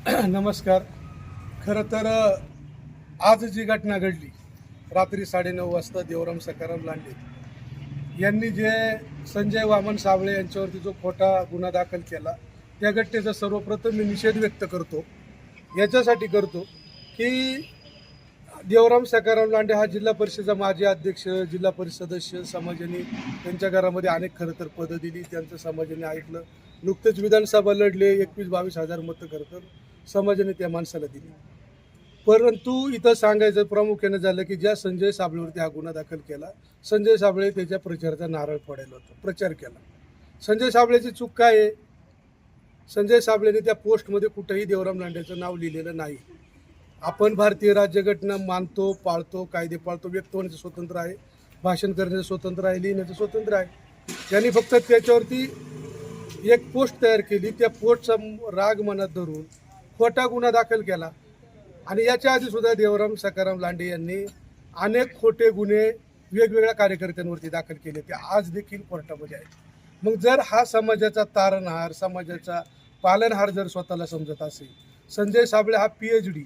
नमस्कार. खरं तर आज जी घटना घडली रात्री साडेनऊ वाजता देवराम सकाराम लांडे यांनी जे संजय वामन साबळे यांच्यावरती जो खोटा गुन्हा दाखल केला त्या घटनेचा सर्वप्रथम मी निषेध व्यक्त करतो. याच्यासाठी करतो की देवराम सकाराम लांडे हा जिल्हा परिषदेचा माजी अध्यक्ष जिल्हा परिषद सदस्य समाजाने त्यांच्या घरामध्ये अनेक खरं तर पदं दिली त्यांचं समाजाने ऐकलं. नुकतंच विधानसभा लढले एकवीस बावीस हजार मतं खरं तर. समाजाने त्या माणसाला दिली. परंतु इथं सांगायचं प्रामुख्याने झालं की ज्या संजय साबळेवरती हा गुन्हा दाखल केला संजय साबळे त्याच्या प्रचाराचा नारळ फोडायला होता प्रचार केला. संजय साबळेची चूक काय आहे? संजय साबळेने त्या पोस्टमध्ये कुठंही देवराम लांडेचं नाव लिहिलेलं नाही. आपण भारतीय राज्यघटना मानतो पाळतो कायदे पाळतो व्यक्त होण्याचं स्वतंत्र आहे भाषण करण्याचं स्वतंत्र आहे लिहिण्याचं स्वतंत्र आहे. त्यांनी फक्त त्याच्यावरती एक पोस्ट तयार केली त्या पोस्टचा राग मनात धरून खोटा गुन्हा दाखल केला. आणि याच्या आधी सुद्धा देवराम सकाराम लांडे यांनी अनेक खोटे गुन्हे वेगवेगळ्या कार्यकर्त्यांवरती दाखल केले. ते आज देखील कोर्टामध्ये आहेत. मग जर हा समाजाचा तारणहार समाजाचा पालनहार जर स्वतःला समजत असेल संजय साबळे हा पी एच डी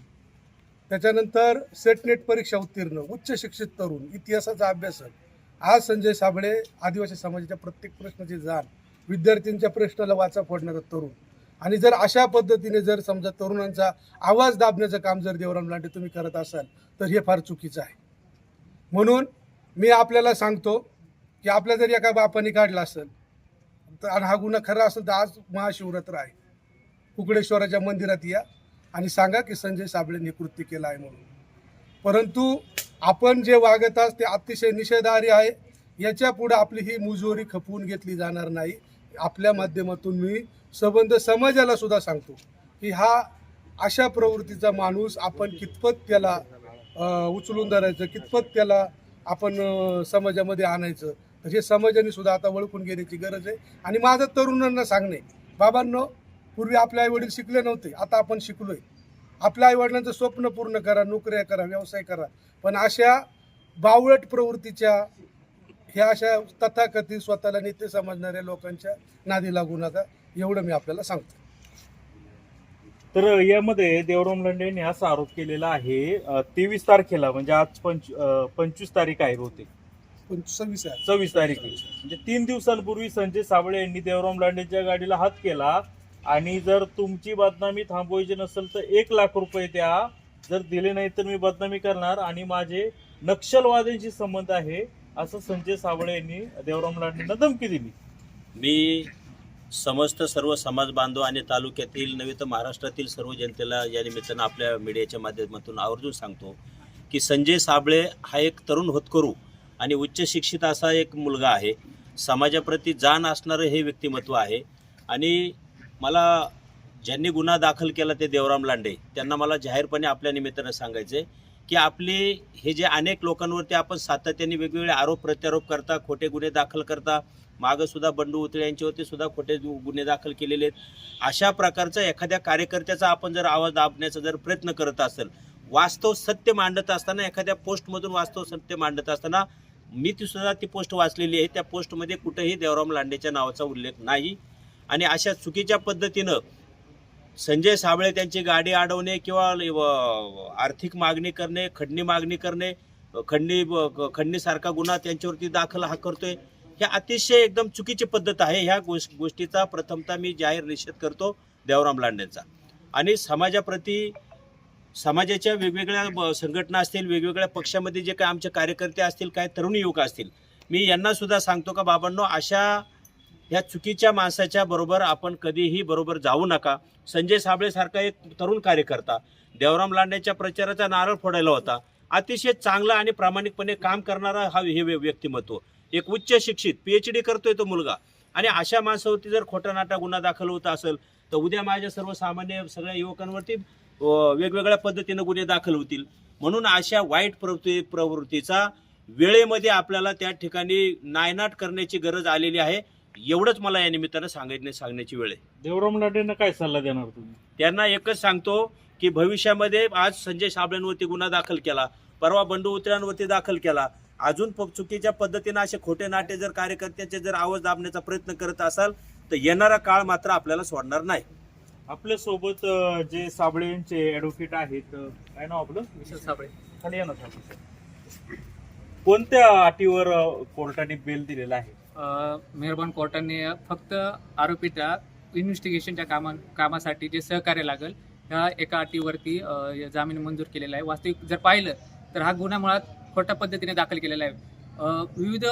त्याच्यानंतर सेटनेट परीक्षा उत्तीर्ण उच्च शिक्षित तरुण इतिहासाचा अभ्यासक आज संजय साबळे आदिवासी समाजाच्या प्रत्येक प्रश्नाची जाण विद्यार्थ्यांच्या प्रश्नाला वाचा फोडणारा तरुण आणि जर अशा पद्धतीने जर समजा तरुणांचा आवाज दाबण्याचं काम जर देवराम लांडे तुम्ही करत असाल तर हे फार चुकीचं आहे. म्हणून मी आपल्याला सांगतो की आपल्या जर एका बापाने काढला असेल तर आणि हा गुन्हा खरा असेल तर आज महाशिवरात्र आहे. कुकडेश्वराच्या मंदिरात या आणि सांगा की संजय साबळेंनी कृत्य केलं आहे म्हणून. परंतु आपण जे वागत आहात ते अतिशय निषेधारी आहे. याच्यापुढे आपली ही मुजोरी खपवून घेतली जाणार नाही. आपल्या माध्यमातून मी संबंध समाजाला सुद्धा सांगतो की हा अशा प्रवृत्तीचा माणूस आपण कितपत त्याला उचलून धरायचं कितपत त्याला आपण समाजामध्ये आणायचं. हे समाजाने सुद्धा आता ओळखून घेण्याची गरज आहे. आणि माझं तरुणांना सांगणे बाबांनो पूर्वी आपले आईवडील शिकले नव्हते आता आपण शिकलोय. आपल्या आईवडिलांचं स्वप्न पूर्ण करा नोकऱ्या करा व्यवसाय करा. पण अशा बावळट प्रवृत्तीच्या ह्या अशा तथाकथित स्वतःला नेते समजणाऱ्या लोकांच्या नादी लागू नका. एवढं मी आपल्याला सांगतो. तर यामध्ये देवराम लांडे यांनी असा आरोप केलेला आहे तेवीस तारखेला म्हणजे आज पंच पंचवीस तारीख आहे बहुतेक. सव्वीस आहे. सव्वीस तारीख. म्हणजे तीन दिवसांपूर्वी संजय साबळे यांनी देवराम लांडेच्या गाडीला हात केला आणि जर तुमची बदनामी थांबवायची नसेल तर एक लाख रुपये द्या जर दिले नाही तर मी बदनामी करणार आणि माझे नक्षलवाद्यांशी संबंध आहे असं संजय साबळे यांनी देवराम लांडेंना धमकी दिली. मी समस्त सर्व समाज बांधव आणि तालुक्यातील नव्हे तर महाराष्ट्रातील सर्व जनतेला या निमित्तानं आपल्या मीडियाच्या माध्यमातून आवर्जून सांगतो की संजय साबळे हा एक तरुण होतकरू आणि उच्च शिक्षित असा एक मुलगा आहे. समाजाप्रती जाण असणारं हे व्यक्तिमत्व आहे. आणि मला ज्यांनी गुन्हा दाखल केला ते देवराम लांडे त्यांना मला जाहीरपणे आपल्या निमित्तानं सांगायचं आहे की आपले हे जे अनेक लोकांवरती आपण सातत्याने वेगवेगळे आरोप प्रत्यारोप करता खोटे गुन्हे दाखल करता मागंसुद्धा बंडू उतळे यांच्यावरती सुद्धा खोटे गुन्हे दाखल केलेले आहेत. अशा प्रकारचा एखाद्या कार्यकर्त्याचा आपण जर आवाज दाबण्याचा जर प्रयत्न करत असेल वास्तव सत्य मांडत असताना एखाद्या पोस्टमधून वास्तव सत्य मांडत असताना मी ती सुद्धा ती पोस्ट वाचलेली आहे. त्या पोस्टमध्ये कुठेही देवराम लांडेच्या नावाचा उल्लेख नाही. आणि अशा चुकीच्या पद्धतीनं संजय साबळे त्यांची गाडी अडवणे किंवा आर्थिक मागणी करणे खंडणी मागणी करणे खंडणी खंडणीसारखा गुन्हा त्यांच्यावरती दाखल हा करतोय. ह्या अतिशय एकदम चुकीची पद्धत आहे. ह्या गोष् गोष्टीचा प्रथमतः मी जाहीर निषेध करतो देवराम लांडेंचा. आणि समाजाप्रती समाजाच्या वेगवेगळ्या ब- संघटना असतील वेगवेगळ्या पक्षामध्ये जे काही आमचे कार्यकर्ते असतील काय तरुण युवक असतील मी यांना सुद्धा सांगतो का बाबांनो अशा ह्या चुकीच्या माणसाच्या बरोबर आपण कधीही बरोबर जाऊ नका. संजय साबळेसारखा एक तरुण कार्यकर्ता देवराम लांडेच्या प्रचाराचा नारळ फोडायला होता. अतिशय चांगला आणि प्रामाणिकपणे काम करणारा हा हे व्य- व्यक्तिमत्व. एक उच्च शिक्षित पी एच डी करतोय तो मुलगा. आणि अशा माणसावरती जर खोटा नाटा गुन्हा दाखल होत असेल तर उद्या माझ्या सर्वसामान्य सगळ्या युवकांवरती वेगवेगळ्या पद्धतीनं गुन्हे दाखल होतील. म्हणून अशा वाईट प्रवृत्ती प्रवृत्तीचा वेळेमध्ये आपल्याला त्या ठिकाणी नायनाट करण्याची गरज आलेली आहे. एवढंच मला या निमित्तानं सांगायचे सांगण्याची वेळ आहे. देवराम लांडेंना काय सल्ला देणार तुम्ही? त्यांना एकच सांगतो की भविष्यामध्ये आज संजय साबळेंवरती गुन्हा दाखल केला परवा बंडू उतऱ्यांवरती दाखल केला अजून प- चुकीच्या पद्धतीनं असे खोटे नाटे जर कार्यकर्त्याचे जर आवाज दाबण्याचा प्रयत्न करत असाल तर येणारा काळ मात्र आपल्याला सोडणार नाही. आपल्यासोबत अं, जे साबळे यांचे ऍडव्होकेट आहेत अं, काय नाव आपलं? विशाल साबळे. खाली या ना. कोणत्या अटीवर अं, कोर्टाने बेल दिलेला आहे? मेहरबान कोर्टाने फक्त आरोपीच्या इन्व्हेस्टिगेशनच्या कामा कामासाठी जे सहकार्य लागेल ह्या एका अटीवरती जामीन मंजूर केलेला आहे. वास्तविक जर पाहिलं तर हा गुन्हा मुळात खोट्या पद्धतीने दाखल केलेला आहे. विविध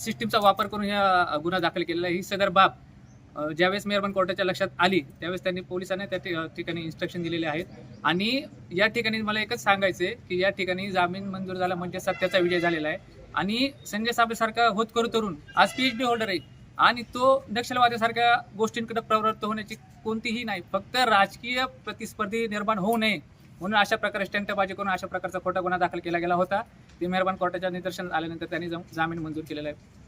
सिस्टीमचा वापर करून ह्या गुन्हा दाखल केलेला आहे. ही सदर बाब ज्यावेळेस मेहरबान कोर्टाच्या लक्षात आली त्यावेळेस त्यांनी पोलिसांना त्या ठिकाणी इन्स्ट्रक्शन दिलेले आहेत. आणि या ठिकाणी मला एकच सांगायचं आहे की या ठिकाणी जामीन मंजूर झाला म्हणजे सत्याचा विजय झालेला आहे. आणि संजय साबळेसारखा होतकरू तरुण आज पीएचडी होल्डर आहे. आणि तो नक्षलवाद्यासारख्या गोष्टींकडे प्रवृत्त होण्याची कोणतीही नाही फक्त राजकीय प्रतिस्पर्धी निर्माण होऊ नये म्हणून अशा प्रकारे स्टंटबाजी करून अशा प्रकारचा खोटा गुन्हा दाखल केला गेला होता. ते मेहरबान कोर्टाच्या निदर्शन आल्यानंतर त्यांनी जाम- जामीन मंजूर केलेला आहे.